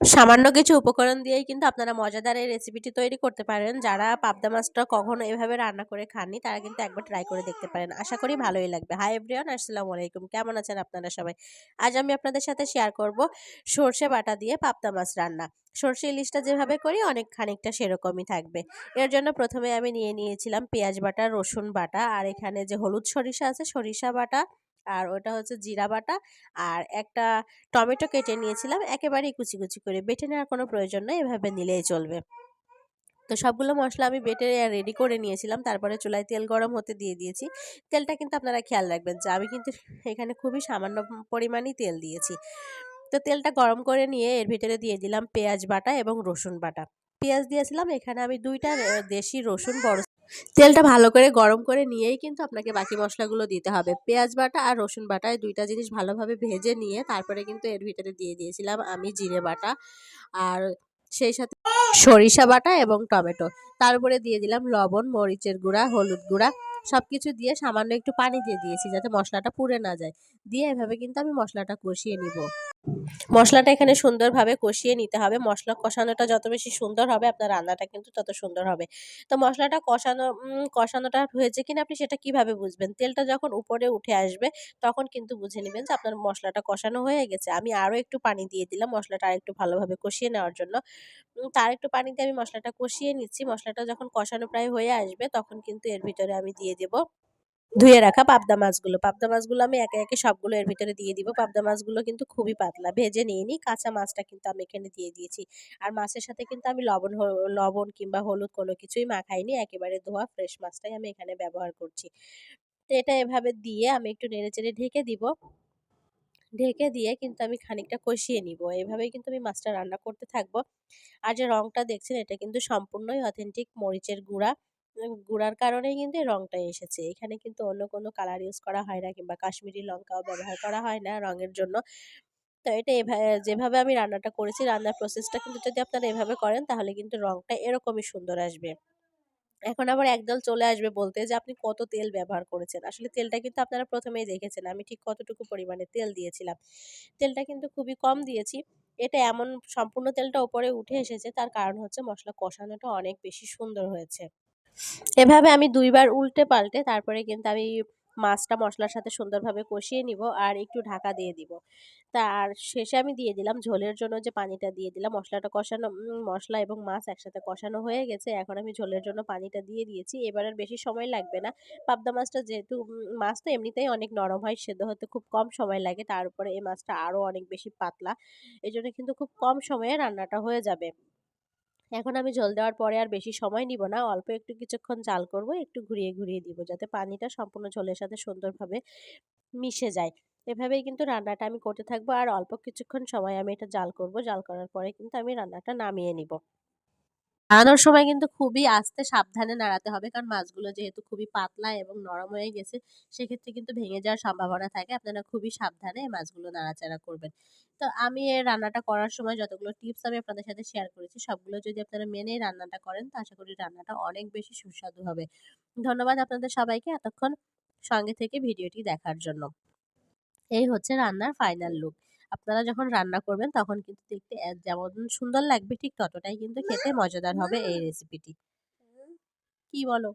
সামান্য কিছু উপকরণ দিয়েই কিন্তু আপনারা মজাদার এই রেসিপিটি তৈরি করতে পারেন। যারা পাবদা মাছটা কখনো এভাবে রান্না করে খাননি, তারা কিন্তু একবার ট্রাই করে দেখতে পারেন। আশা করি ভালোই লাগবে। হাই এভরিওয়ান আসসালামু আলাইকুম। কেমন আছেন আপনারা সবাই? আজ আমি আপনাদের সাথে শেয়ার করব সর্ষে বাটা দিয়ে পাবদা মাছ রান্না। সর্ষে ইলিশটা যেভাবে করি, অনেক খানিকটা সেরকমই থাকবে। এর জন্য প্রথমে আমি নিয়ে নিয়েছিলাম পেঁয়াজ বাটা, রসুন বাটা, আর এখানে যে হলুদ সরিষা আছে, সরিষা বাটা আর ওটা হচ্ছে জিরা বাটা। আর একটা টমেটো কেটে নিয়েছিলাম, একেবারেই কুচি কুচি করে। বেটে নেওয়ার কোনো প্রয়োজন নেই, এভাবে নিলেই চলবে। তো সবগুলো মশলা আমি বেটে রেডি করে নিয়েছিলাম, তারপরে চুলায় তেল গরম হতে দিয়ে দিয়েছি। তেলটা কিন্তু আপনারা খেয়াল রাখবেন যে আমি কিন্তু এখানে খুবই সামান্য পরিমাণই তেল দিয়েছি। তো তেলটা গরম করে নিয়ে এর ভিতরে দিয়ে দিলাম পেঁয়াজ বাটা এবং রসুন বাটা। পেঁয়াজ দিয়েছিলাম, এখানে আমি দুইটা দেশি রসুন বড় তেলটা ভালো করে গরম করে নিয়েই কিন্তু আপনাকে বাকি মশলাগুলো দিতে হবে। পেঁয়াজ বাটা আর রসুন বাটা এই দুইটা জিনিস ভালোভাবে ভেজে নিয়ে তারপরে কিন্তু এর ভিতরে দিয়ে দিয়েছিলাম আমি জিরে বাটা আর সেই সাথে সরিষা বাটা এবং টমেটো। তার উপরে দিয়ে দিলাম লবণ, মরিচের গুঁড়া, হলুদ গুঁড়া। সব কিছু দিয়ে সামান্য একটু পানি দিয়ে দিয়েছি যাতে মশলাটা পুড়ে না যায়। দিয়ে এভাবে কিন্তু আমি মশলাটা কষিয়ে নিব। মশলাটা এখানে সুন্দরভাবে কষিয়ে নিতে হবে। মশলা কষানোটা যত বেশি সুন্দর হবে, আপনার রান্নাটা কিন্তু তত সুন্দর হবে। তো মশলাটা কষানো কষানোটা হয়েছে কিনা আপনি সেটা কীভাবে বুঝবেন? তেলটা যখন উপরে উঠে আসবে, তখন কিন্তু বুঝে নেবেন যে আপনার মশলাটা কষানো হয়ে গেছে। আমি আরও একটু পানি দিয়ে দিলাম মশলাটা আর একটু ভালোভাবে কষিয়ে নেওয়ার জন্য। তার একটু পানি দিয়ে আমি মশলাটা কষিয়ে নিচ্ছি। মশলাটা যখন কষানো প্রায় হয়ে আসবে, তখন কিন্তু এর ভিতরে আমি দিয়ে দেবো ধুয়ে রাখা পাবদা মাছগুলো। পাবদা মাছগুলো আমি একে একে সবগুলো এর ভিতরে দিয়ে দিব। পাবদা মাছগুলো কিন্তু খুবই পাতলা। ভেজে নিয়ে নিই কাঁচা মাছটা কিন্তু আমি এখানে দিয়ে দিয়েছি। আর মাছের সাথে কিন্তু আমি লবণ লবণ কিংবা হলুদ কোনো কিছুই মাখাইনি একেবারে ধোয়া, ফ্রেশ মাছটাই আমি এখানে ব্যবহার করছি। তো এটা এভাবে দিয়ে আমি একটু নেড়ে চেড়ে ঢেকে দিব। ঢেকে দিয়ে কিন্তু আমি খানিকটা কষিয়ে নিব। এভাবেই কিন্তু আমি মাছটা রান্না করতে থাকব। আর যে রঙটা দেখছেন, এটা কিন্তু সম্পূর্ণই অথেন্টিক মরিচের গুঁড়া। গুঁড়ার কারণেই কিন্তু রঙটা এসেছে। এখানে কিন্তু অন্য কোনো কালার ইউজ করা হয় না কিংবা কাশ্মীরি লঙ্কাও ব্যবহার করা হয় না রঙের জন্য। তো এটা এভাবে যেভাবে আমি রান্নাটা করেছি, রান্নার প্রসেসটা কিন্তু যদি আপনারা এভাবে করেন, তাহলে কিন্তু রঙটা এরকমই সুন্দর আসবে। এখন আবার একদল চলে আসবে বলতে যে, আপনি কত তেল ব্যবহার করেছেন? আসলে তেলটা কিন্তু আপনারা প্রথমেই দেখেছেন, আমি ঠিক কতটুকু পরিমাণে তেল দিয়েছিলাম। তেলটা কিন্তু খুবই কম দিয়েছি। এটা এমন সম্পূর্ণ তেলটা ওপরে উঠে এসেছে, তার কারণ হচ্ছে মশলা কষানোটা অনেক বেশি সুন্দর হয়েছে। এভাবে আমি দুইবার উল্টে পাল্টে তারপরে কিন্তু আমি মাছটা মশলার সাথে সুন্দরভাবে কষিয়ে নিব আর একটু ঢাকা দিয়ে দিব। তার শেষে আমি দিয়ে দিলাম ঝোলের জন্য যে পানিটা দিয়ে দিলাম, মশলাটা কষানো মশলা এবং মাছ একসাথে কষানো হয়ে গেছে, এখন আমি ঝোলের জন্য পানিটা দিয়ে দিয়েছি। এবার আর বেশি সময় লাগবে না, পাবদা মাছটা যেহেতু মাছ তো এমনিতেই অনেক নরম হয়, সেদ্ধ হতে খুব কম সময় লাগে, তার উপরে এই মাছটা আরও অনেক বেশি পাতলা। এই জন্য কিন্তু খুব কম সময়ে রান্নাটা হয়ে যাবে। এখন আমি জল দেওয়ার পরে আর বেশি সময় নিব না। অল্প একটু কিছুক্ষণ জাল করব, একটু ঘুরিয়ে ঘুরিয়ে দিব যাতে পানিটা সম্পূর্ণ ঝোলের সাথে সুন্দরভাবে মিশে যায়। এভাবেই কিন্তু রান্নাটা আমি করতে থাকব আর অল্প কিছুক্ষণ সময় আমি এটা জাল করব। জাল করার পরে কিন্তু আমি রান্নাটা নামিয়ে নিব। নাড়ানোর সময় কিন্তু খুবই আস্তে সাবধানে নাড়াতে হবে। কারণ মাছগুলো যেহেতু খুবই পাতলা এবং নরম হয়ে গেছে, সেক্ষেত্রে কিন্তু ভেঙে যাওয়ার সম্ভাবনা থাকে। আপনারা খুবই সাবধানে মাছগুলো নাড়াচাড়া করবেন। তো আমি এই রান্নাটা করার সময় যতগুলো টিপস আমি আপনাদের সাথে শেয়ার করেছি, সবগুলো যদি আপনারা মেনে রান্নাটা করেন, তো আশা করি রান্নাটা অনেক বেশি সুস্বাদু হবে। ধন্যবাদ আপনাদের সবাইকে এতক্ষণ সঙ্গে থেকে ভিডিওটি দেখার জন্য। এই হচ্ছে রান্নার ফাইনাল লুক। আপনারা যখন রান্না করবেন তখন কিন্তু দেখতে যেমন সুন্দর লাগবে ঠিক ততটাই কিন্তু খেতে মজাদার হবে এই রেসিপিটি কি বলো?